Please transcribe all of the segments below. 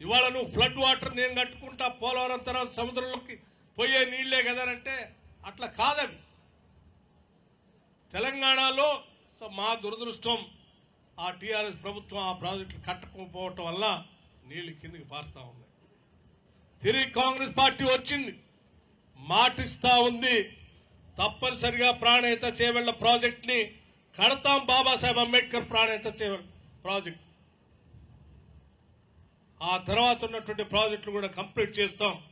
ఇవాళ నువ్వు flood water నేను కట్టుకుంటా పోలవరం తర్వాత సముద్రంలోకి పోయే నీళ్ళే కదనంటే అట్లా కాదవి తెలంగాణలో సో మా దురదృష్టం ఆ టీఆర్ఎస్ ప్రభుత్వం ఆ ప్రాజెక్టులు కట్టకపోవటం వల్ల నీళ్ళు కిందికి పారుతా ఉన్నాయి. తిరిగి కాంగ్రెస్ పార్టీ వచ్చింది. మాటిస్తా ఉంది. తప్పనిసరిగా ప్రాణహిత చేవెళ్ళ ప్రాజెక్ట్ని కడతాం బాబాసాహెబ్ అంబేద్కర్ ప్రాణహిత చేవెళ్ళ ప్రాజెక్ట్. ఆ తర్వాత ఉన్నటువంటి ప్రాజెక్టులు కూడా కంప్లీట్ చేస్తాం.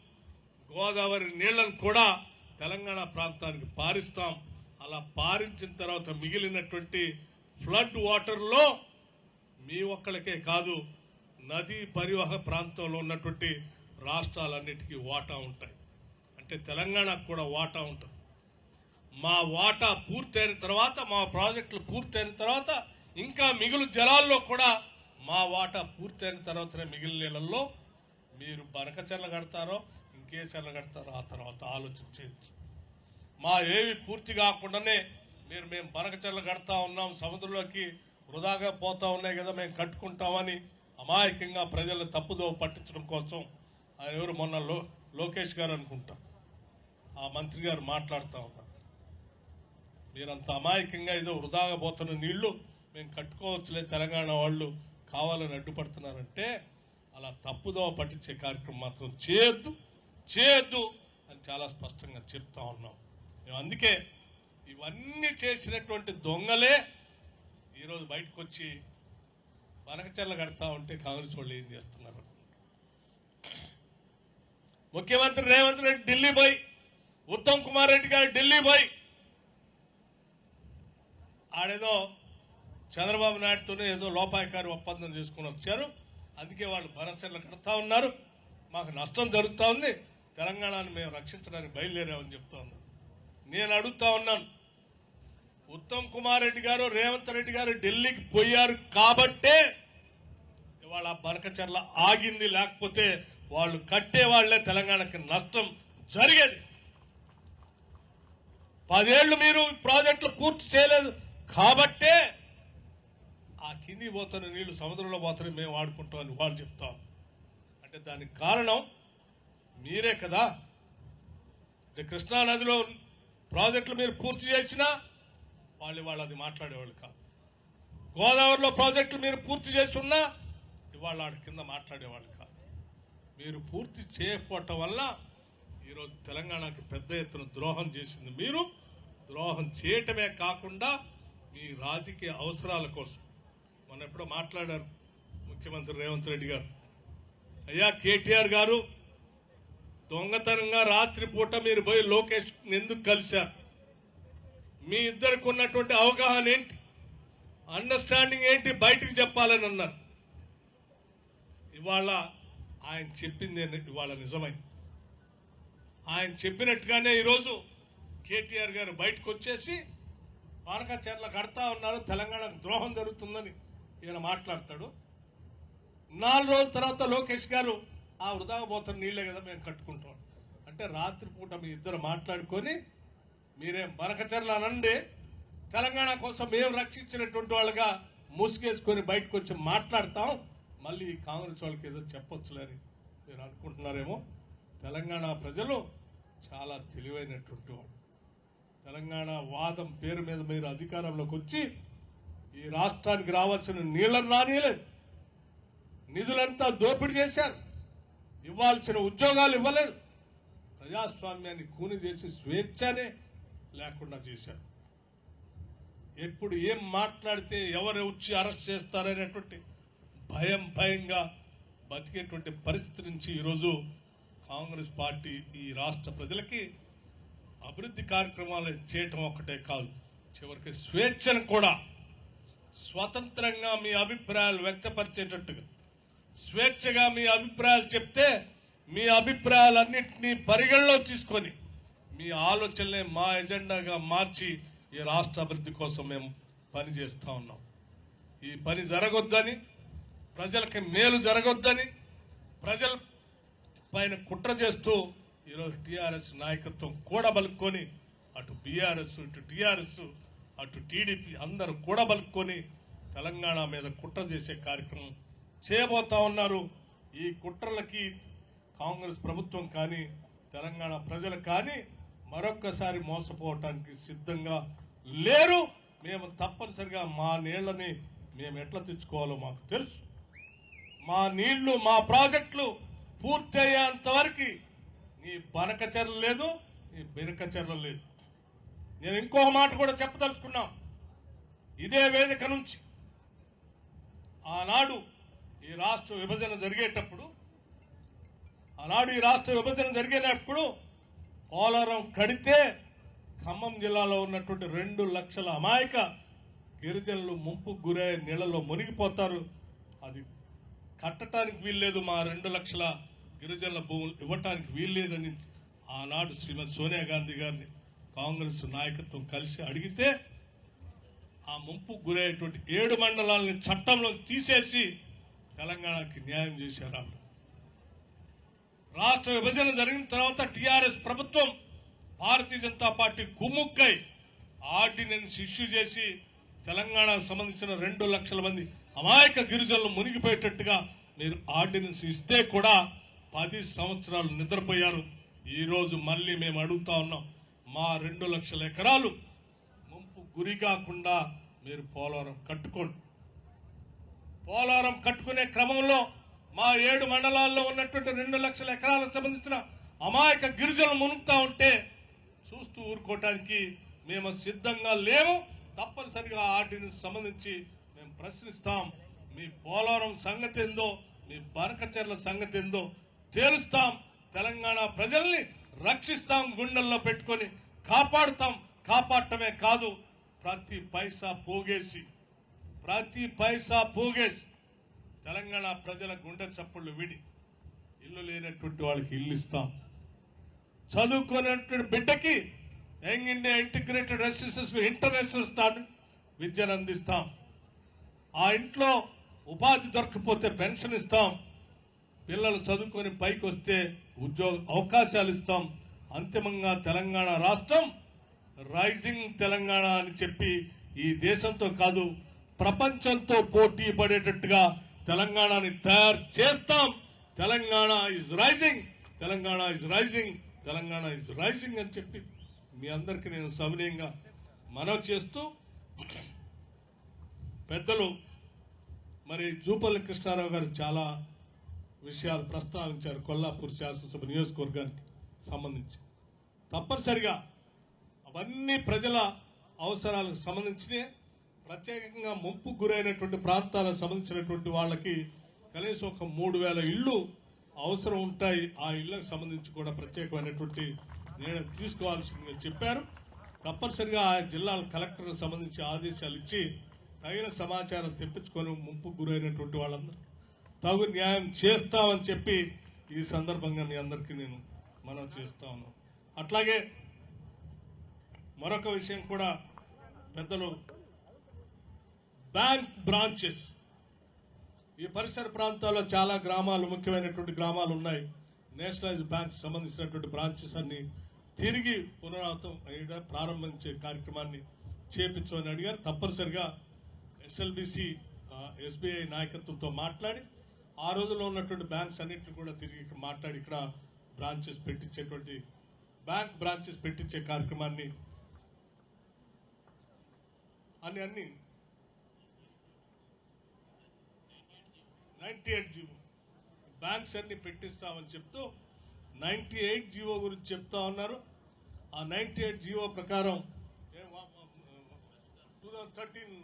గోదావరి నీళ్ళను కూడా తెలంగాణ ప్రాంతానికి పారిస్తాం. అలా పారించిన తర్వాత మిగిలినటువంటి ఫ్లడ్ వాటర్లో మీ ఒక్కళ్ళకే కాదు నదీ పరివాహ ప్రాంతంలో ఉన్నటువంటి రాష్ట్రాలన్నిటికీ వాటా ఉంటాయి. అంటే తెలంగాణకు కూడా వాటా ఉంటుంది. మా వాటా పూర్తయిన తర్వాత మా ప్రాజెక్టులు పూర్తయిన తర్వాత ఇంకా మిగులు జలాల్లో కూడా మా వాటా పూర్తయిన తర్వాతనే మిగిలిన నీళ్ళల్లో మీరు బనక చెల్ల కడతారో ఇంకే చెర్ల కడతారో ఆ తర్వాత ఆలోచన చేయొచ్చు మా ఏవి పూర్తి కాకుండానే మీరు మేము బనక చెల్ల కడతా ఉన్నాం సముద్రంలోకి వృధాగా పోతా ఉన్నాయి కదా మేము కట్టుకుంటామని అమాయకంగా ప్రజలను తప్పుదో పట్టించడం కోసం ఆయన ఎవరు మొన్న లో లోకేష్ గారు అనుకుంటా. ఆ మంత్రి గారు మాట్లాడుతూ ఉన్నారు. మీరంత అమాయకంగా ఏదో వృధాగా పోతున్న నీళ్ళు మేము కట్టుకోవచ్చులే తెలంగాణ వాళ్ళు కావాలని అడ్డుపడుతున్నారంటే అలా తప్పుదోవ పట్టించే కార్యక్రమం మాత్రం చేయొద్దు చేయొద్దు అని చాలా స్పష్టంగా చెప్తా ఉన్నాం. మేము అందుకే ఇవన్నీ చేసినటువంటి దొంగలే ఈరోజు బయటకు వచ్చి బనకచెల్ల కడతా ఉంటే కాంగ్రెస్ వాళ్ళు ఏం చేస్తున్నారు? ముఖ్యమంత్రి రేవంత్ రెడ్డి ఢిల్లీ పోయి ఉత్తమ్ కుమార్ రెడ్డి గారు ఢిల్లీ పోయి ఆడేదో చంద్రబాబు నాయుడుతోనే ఏదో లోపాయకారి ఒప్పందం చేసుకుని వచ్చారు. అందుకే వాళ్ళు భరోసాలు కడతా ఉన్నారు. మాకు నష్టం జరుగుతూ ఉంది. తెలంగాణను మేము రక్షించడానికి బయలుదేరామని చెప్తా ఉన్నాం. నేను అడుగుతా ఉన్నాను. ఉత్తమ్ కుమార్ రెడ్డి గారు రేవంత్ రెడ్డి గారు ఢిల్లీకి పోయారు కాబట్టే ఇవాళ ఆ బనకచర్ల ఆగింది. లేకపోతే వాళ్ళు కట్టేవాళ్ళే తెలంగాణకి నష్టం జరిగేది. పదేళ్ళు మీరు ప్రాజెక్టులు పూర్తి చేయలేదు కాబట్టే ఆ కింది పోతున్న నీళ్ళు సముద్రంలో పోతున్న మేము వాడుకుంటామని వాళ్ళు చెప్తాం అంటే దానికి కారణం మీరే కదా. అంటే కృష్ణా నదిలో ప్రాజెక్టులు మీరు పూర్తి చేసినా వాళ్ళు వాళ్ళు అది మాట్లాడేవాళ్ళు కాదు. గోదావరిలో ప్రాజెక్టులు మీరు పూర్తి చేసి ఉన్నా ఇవాళ వాడి కింద మాట్లాడేవాళ్ళు కాదు. మీరు పూర్తి చేయకపోవటం వల్ల ఈరోజు తెలంగాణకి పెద్ద ఎత్తున ద్రోహం చేసింది మీరు. ద్రోహం చేయటమే కాకుండా మీ రాజకీయ అవసరాల కోసం మొన్న ఎప్పుడో మాట్లాడారు ముఖ్యమంత్రి రేవంత్ రెడ్డి గారు. అయ్యా కేటీఆర్ గారు దొంగతనంగా రాత్రిపూట మీరు పోయి లోకేష్ ఎందుకు కలిశారు? మీ ఇద్దరికి ఉన్నటువంటి అవగాహన ఏంటి? అండర్స్టాండింగ్ ఏంటి? బయటికి చెప్పాలని అన్నారు. ఇవాళ ఆయన చెప్పింది ఇవాళ నిజమై ఆయన చెప్పినట్టుగానే ఈరోజు కేటీఆర్ గారు బయటకు వచ్చేసి పానకచర్ల కడతా ఉన్నారు. తెలంగాణకు ద్రోహం జరుగుతుందని ఈయన మాట్లాడతాడు. నాలుగు రోజుల తర్వాత లోకేష్ గారు ఆ వృధాగా పోతున్న నీళ్ళే కదా మేము కట్టుకుంటాం. అంటే రాత్రిపూట మీ ఇద్దరు మాట్లాడుకొని మీరేం బనకచర్ల అనండి. తెలంగాణ కోసం మేము రక్షించినటువంటి వాళ్ళగా ముసుగేసుకొని బయటకు వచ్చి మాట్లాడతాం. మళ్ళీ కాంగ్రెస్ వాళ్ళకి ఏదో చెప్పొచ్చులని మీరు అనుకుంటున్నారేమో. తెలంగాణ ప్రజలు చాలా తెలివైనటువంటి వాళ్ళు. తెలంగాణ వాదం పేరు మీద మీరు అధికారంలోకి వచ్చి ఈ రాష్ట్రానికి రావాల్సిన నీళ్ళను రానియలేదు. నిధులంతా దోపిడీ చేశారు. ఇవ్వాల్సిన ఉద్యోగాలు ఇవ్వలేదు. ప్రజాస్వామ్యాన్ని కూని చేసి స్వేచ్ఛనే లేకుండా చేశారు. ఎప్పుడు ఏం మాట్లాడితే ఎవరు వచ్చి అరెస్ట్ చేస్తారనేటువంటి భయం భయంగా బతికేటువంటి పరిస్థితి నుంచి ఈరోజు కాంగ్రెస్ పార్టీ ఈ రాష్ట్ర ప్రజలకి అభివృద్ధి కార్యక్రమాలు చేయటం ఒక్కటే కాదు చివరికి స్వేచ్ఛను కూడా స్వతంత్రంగా మీ అభిప్రాయాలు వ్యక్తపరిచేటట్టుగా స్వేచ్ఛగా మీ అభిప్రాయాలు చెప్తే మీ అభిప్రాయాలన్నింటినీ పరిగణలో తీసుకొని మీ ఆలోచనలే మా ఎజెండాగా మార్చి ఈ రాష్ట్ర అభివృద్ధి కోసం మేము పనిచేస్తూ ఉన్నాం. ఈ పని జరగొద్దని ప్రజలకి మేలు జరగొద్దని ప్రజల పైన కుట్ర చేస్తూ ఈరోజు టీఆర్ఎస్ నాయకత్వం కూడా బలుక్కొని అటు బీఆర్ఎస్ ఇటు టీఆర్ఎస్ అటు టీడీపీ అందరూ కూడబలుక్కొని తెలంగాణ మీద కుట్ర చేసే కార్యక్రమం చేయబోతా ఉన్నారు. ఈ కుట్రలకి కాంగ్రెస్ ప్రభుత్వం కానీ తెలంగాణ ప్రజలు కానీ మరొక్కసారి మోసపోవటానికి సిద్ధంగా లేరు. మేము తప్పనిసరిగా మా నీళ్ళని మేము ఎట్లా తెచ్చుకోవాలో మాకు తెలుసు. మా నీళ్ళు మా ప్రాజెక్టులు పూర్తి అయ్యేంత వరకు నీ బనకచర్ల లేదు నీ బెనకచర్ల లేదు. నేను ఇంకో మాట కూడా చెప్పదలుచుకున్నాం. ఇదే వేదిక నుంచి. ఆనాడు ఈ రాష్ట్ర విభజన జరిగేటప్పుడు ఆనాడు ఈ రాష్ట్ర విభజన జరిగేటప్పుడు పోలవరం కడితే ఖమ్మం జిల్లాలో ఉన్నటువంటి రెండు లక్షల అమాయక గిరిజనులు ముంపుకు గురే నీళ్ళలో మునిగిపోతారు. అది కట్టడానికి వీల్లేదు మా రెండు లక్షల గిరిజనుల భూములు ఇవ్వటానికి వీల్లేదని ఆనాడు శ్రీమతి సోనియా గాంధీ గారిని కాంగ్రెస్ నాయకత్వం కలిసి అడిగితే ఆ ముంపుకు గురయ్యేటువంటి ఏడు మండలాలని చట్టంలో తీసేసి తెలంగాణకి న్యాయం చేశారు ఆవిడ. రాష్ట్ర విభజన జరిగిన తర్వాత టీఆర్ఎస్ ప్రభుత్వం భారతీయ జనతా పార్టీ కుమ్ముక్కై ఆర్డినెన్స్ ఇష్యూ చేసి తెలంగాణకు సంబంధించిన రెండు లక్షల మంది అమాయక గిరిజనులు మునిగిపోయేటట్టుగా మీరు ఆర్డినెన్స్ ఇస్తే కూడా పది సంవత్సరాలు నిద్రపోయారు. ఈరోజు మళ్ళీ మేము అడుగుతా ఉన్నాం. మా రెండు లక్షల ఎకరాలు ముంపు గురి కాకుండా మీరు పోలవరం కట్టుకోండి. పోలవరం కట్టుకునే క్రమంలో మా ఏడు మండలాల్లో ఉన్నటువంటి రెండు లక్షల ఎకరాలకు సంబంధించిన అమాయక గిరిజనులు మునుగుతా ఉంటే చూస్తూ ఊరుకోవటానికి మేము సిద్ధంగా లేము. తప్పనిసరిగా వాటిని సంబంధించి మేము ప్రశ్నిస్తాం. మీ పోలవరం సంగతి ఏందో మీ బనకచెర్ల సంగతి ఏందో తేలుస్తాం. తెలంగాణ ప్రజల్ని రక్షిస్తాం గుండెల్లో పెట్టుకొని. కాపాడుతాం కాపాడటమే కాదు ప్రతి పైసా పోగేసి ప్రతి పైసా పోగేసి తెలంగాణ ప్రజల గుండె చప్పుళ్ళు విడి ఇల్లు లేనటువంటి వాళ్ళకి ఇల్లు ఇస్తాం. చదువుకునేటువంటి బిడ్డకి young India integrated residences international stand విద్యను అందిస్తాం. ఆ ఇంట్లో ఉపాధి దొరకపోతే పెన్షన్ ఇస్తాం. పిల్లలు చదువుకొని పైకి వస్తే ఉద్యోగ అవకాశాలు ఇస్తాం. అంతిమంగా తెలంగాణ రాష్ట్రం రైజింగ్ తెలంగాణ అని చెప్పి ఈ దేశంతో కాదు ప్రపంచంతో పోటీ పడేటట్టుగా తెలంగాణని తయారు చేస్తాం. Telangana is rising Telangana is rising Telangana is rising అని చెప్పి మీ అందరికీ నేను సవినీయంగా మనవి చేస్తూ పెద్దలు మరి జూపల్లి కృష్ణారావు గారు చాలా విషయాలు ప్రస్తావించారు కొల్లాపూర్ శాసనసభ నియోజకవర్గానికి సంబంధించి. తప్పనిసరిగా అవన్నీ ప్రజల అవసరాలకు సంబంధించినే ప్రత్యేకంగా ముంపు గురైనటువంటి ప్రాంతాలకు సంబంధించినటువంటి వాళ్ళకి కనీసం ఒక మూడు వేల ఇళ్ళు అవసరం ఉంటాయి. ఆ ఇళ్ళకు సంబంధించి కూడా ప్రత్యేకమైనటువంటి నిర్ణయం తీసుకోవాల్సిందిగా చెప్పారు. తప్పనిసరిగా ఆ జిల్లాల కలెక్టర్కు సంబంధించి ఆదేశాలు ఇచ్చి తగిన సమాచారం తెప్పించుకొని ముంపు గురైనటువంటి వాళ్ళందరికీ తగు న్యాయం చేస్తామని చెప్పి ఈ సందర్భంగా మీ అందరికీ నేను మనం చేస్తా ఉన్నాను. అట్లాగే మరొక విషయం కూడా పెద్దలు బ్యాంక్ బ్రాంచెస్. ఈ పరిసర ప్రాంతాల్లో చాలా గ్రామాలు ముఖ్యమైనటువంటి గ్రామాలు ఉన్నాయి. నేషనలైజ్ బ్యాంక్ సంబంధించినటువంటి బ్రాంచెస్ అన్ని తిరిగి పునరావృతం అయ్యేట ప్రారంభించే కార్యక్రమాన్ని చేపించమని అడిగారు. తప్పనిసరిగా ఎస్ఎల్బిసి ఎస్బీఐ నాయకత్వంతో మాట్లాడి ఆ రోజుల్లో ఉన్నటువంటి బ్యాంక్స్ అన్నింటిని కూడా తిరిగి ఇక్కడ మాట్లాడి ఇక్కడ బ్రాంచెస్ పెట్టించేటువంటి బ్యాంక్ బ్రాంచెస్ పెట్టించే కార్యక్రమాన్ని అని అన్ని నైంటీ ఎయిట్ జీవో. బ్యాంక్స్ అన్ని పెట్టిస్తామని చెప్తూ నైంటీ ఎయిట్ జీవో గురించి చెప్తా ఉన్నారు. ఆ నైన్టీ ఎయిట్ జీవో ప్రకారం టూ థౌజండ్ థర్టీన్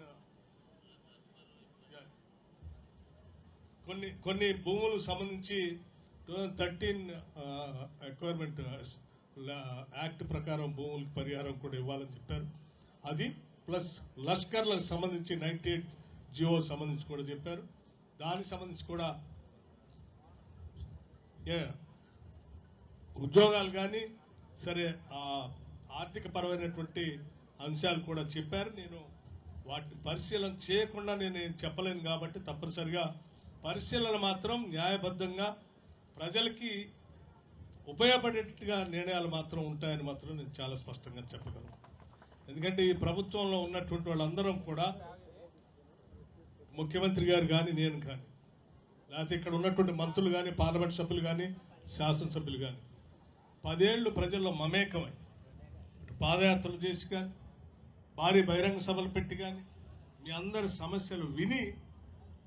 కొన్ని కొన్ని భూములకు సంబంధించి two thousand thirteen acquirement act ప్రకారం భూములకు పరిహారం కూడా ఇవ్వాలని చెప్పారు. అది ప్లస్ లష్కర్లకు సంబంధించి నైన్టీ ఎయిట్ జియో సంబంధించి కూడా చెప్పారు. దానికి సంబంధించి కూడా ఏ, ఉద్యోగాలు కానీ సరే ఆర్థిక పరమైనటువంటి అంశాలు కూడా చెప్పారు. నేను వాటిని పరిశీలన చేయకుండా నేను చెప్పలేను కాబట్టి తప్పనిసరిగా పరిశీలన మాత్రం న్యాయబద్ధంగా ప్రజలకి ఉపయోగపడేట్టుగా నిర్ణయాలు మాత్రం ఉంటాయని మాత్రం నేను చాలా స్పష్టంగా చెప్పగలను. ఎందుకంటే ఈ ప్రభుత్వంలో ఉన్నటువంటి వాళ్ళందరం కూడా ముఖ్యమంత్రి గారు కానీ నేను కానీ లేకపోతే ఇక్కడ ఉన్నటువంటి మంత్రులు కానీ పార్లమెంట్ సభ్యులు కానీ శాసనసభ్యులు కానీ పదేళ్ళు ప్రజల్లో మమేకమై పాదయాత్రలు చేసి కానీ భారీ బహిరంగ సభలు పెట్టి కానీ మీ అందరి సమస్యలు విని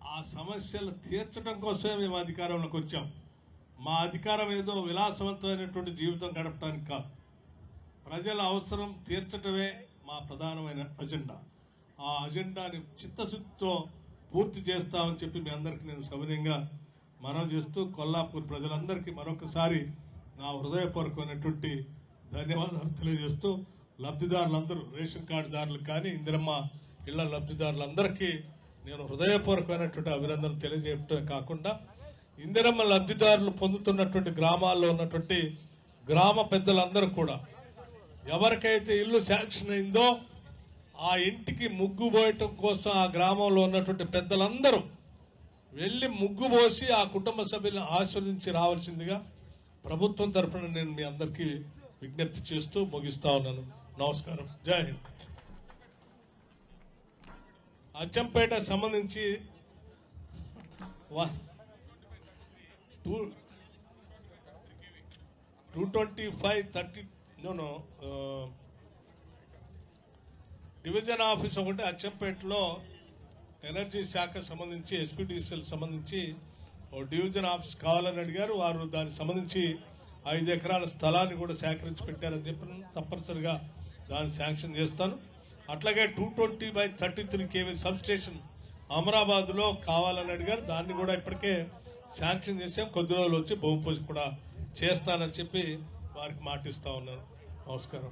ఆ సమస్యలు తీర్చడం కోసమే మేము అధికారంలోకి వచ్చాం. మా అధికారం ఏదో విలాసవంతమైనటువంటి జీవితం గడపడానికి కాదు. ప్రజల అవసరం తీర్చటమే మా ప్రధానమైన అజెండా. ఆ అజెండాని చిత్తశుద్ధితో పూర్తి చేస్తామని చెప్పి మీ అందరికీ నేను సవినయంగా మనం చేస్తూ కొల్లాపూర్ ప్రజలందరికీ మరొకసారి నా హృదయపూర్వకమైనటువంటి ధన్యవాదాలు తెలియజేస్తూ లబ్ధిదారులందరూ రేషన్ కార్డుదారులు కానీ ఇందిరమ్మ ఇళ్ళ లబ్ధిదారులందరికీ నేను హృదయపూర్వకమైనటువంటి అభినందనలు తెలియజేయటమే కాకుండా ఇందిరమ్మ లబ్ధిదారులు పొందుతున్నటువంటి గ్రామాల్లో ఉన్నటువంటి గ్రామ పెద్దలందరూ కూడా ఎవరికైతే ఇల్లు శాంక్షన్ అయిందో ఆ ఇంటికి ముగ్గు పోయటం కోసం ఆ గ్రామంలో ఉన్నటువంటి పెద్దలందరూ వెళ్ళి ముగ్గు పోసి ఆ కుటుంబ సభ్యులను ఆస్వాదించి రావాల్సిందిగా ప్రభుత్వం తరఫున నేను మీ అందరికీ విజ్ఞప్తి చేస్తూ ముగిస్తా ఉన్నాను. నమస్కారం. జై హింద్. అచ్చంపేట సంబంధించి వా- two two twenty five thirty నేను డివిజన్ ఆఫీస్ ఒకటి అచ్చంపేటలో ఎనర్జీ శాఖ సంబంధించి ఎస్పీడీసీఎల్ సంబంధించి ఓ డివిజన్ ఆఫీస్ కావాలని అడిగారు. వారు దానికి సంబంధించి ఐదు ఎకరాల స్థలాన్ని కూడా సేకరించి పెట్టారని చెప్పి తప్పనిసరిగా దాన్ని శాంక్షన్ చేస్తాను. అట్లాగే two twenty by thirty three KV sub station అమరాబాద్లో కావాలని అడిగారు. దాన్ని కూడా ఇప్పటికే శాంక్షన్ చేసాం కొద్ది రోజులు వచ్చి భూమి పూజ కూడా చేస్తానని చెప్పి వారికి మాటిస్తా ఉన్నాను నమస్కారం.